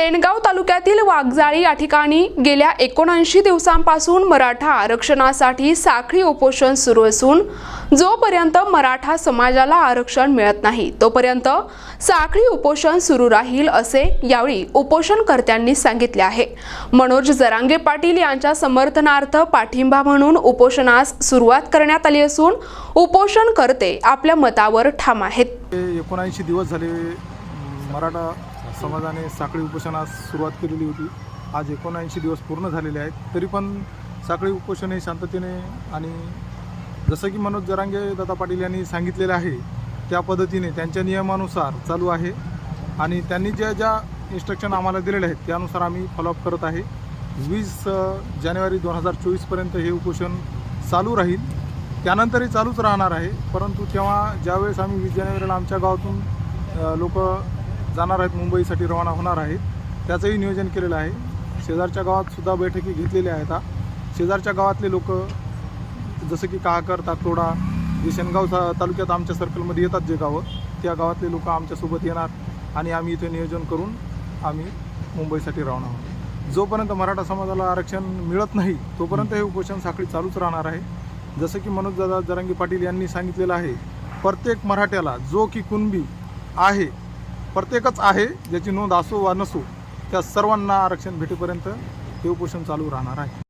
सेनगाव तालुक्यातील वाघजाळी या ठिकाणी गेल्या एकोणऐंशी दिवसांपासून मराठा आरक्षणासाठी साखळी उपोषण सुरू असून जोपर्यंत मराठा समाजाला आरक्षण मिळत नाही तोपर्यंत साखळी उपोषण सुरू राहील असे यावेळी उपोषणकर्त्यांनी सांगितले आहे. मनोज जरांगे पाटील यांच्या समर्थनार्थ पाठिंबा म्हणून उपोषणास सुरुवात करण्यात आली असून उपोषणकर्ते आपल्या मतावर ठाम आहेत. एकोणऐंशी दिवस झाले मराठा समाजाने साखळी उपोषणास सुरुवात केलेली होती. आज एकोणऐंशी दिवस पूर्ण झालेले आहेत. तरी पण साखळी उपोषण हे शांततेने आणि जसं की मनोज जरांगे दादा पाटील यांनी सांगितलेलं आहे त्या पद्धतीने त्यांच्या नियमानुसार चालू आहे आणि त्यांनी ज्या ज्या इन्स्ट्रक्शन आम्हाला दिलेले आहेत त्यानुसार आम्ही फॉलोअप करत आहे. वीस जानेवारी दोन हजार चोवीसपर्यंत हे उपोषण चालू राहील. त्यानंतरही चालूच राहणार आहे. परंतु तेव्हा ज्यावेळेस आम्ही वीस जानेवारीला आमच्या गावातून लोक जाणार आहेत मुंबईसाठी रवाना होणार आहेत. त्याचंही नियोजन केलेलं आहे. शेजारच्या गावातसुद्धा बैठकी घेतलेल्या आहेत. शेजारच्या गावातले लोक जसं की काकर तातोडा जे शेनगाव तालुक्यात आमच्या सर्कलमध्ये येतात जे गावं त्या गावातले लोक आमच्यासोबत येणार आणि आम्ही इथे नियोजन करून आम्ही मुंबईसाठी रवाना होणार. जोपर्यंत मराठा समाजाला आरक्षण मिळत नाही तोपर्यंत हे उपोषण साखळी चालूच राहणार आहे. जसं की मनोज दादा जरांगी पाटील यांनी सांगितलेलं आहे प्रत्येक मराठ्याला जो की कुणबी आहे प्रत्येकच आहे ज्याची नोंद असो वा नसो त्या सर्वांना आरक्षण भेटेपर्यंत हे उपोषण चालू राहणार आहे.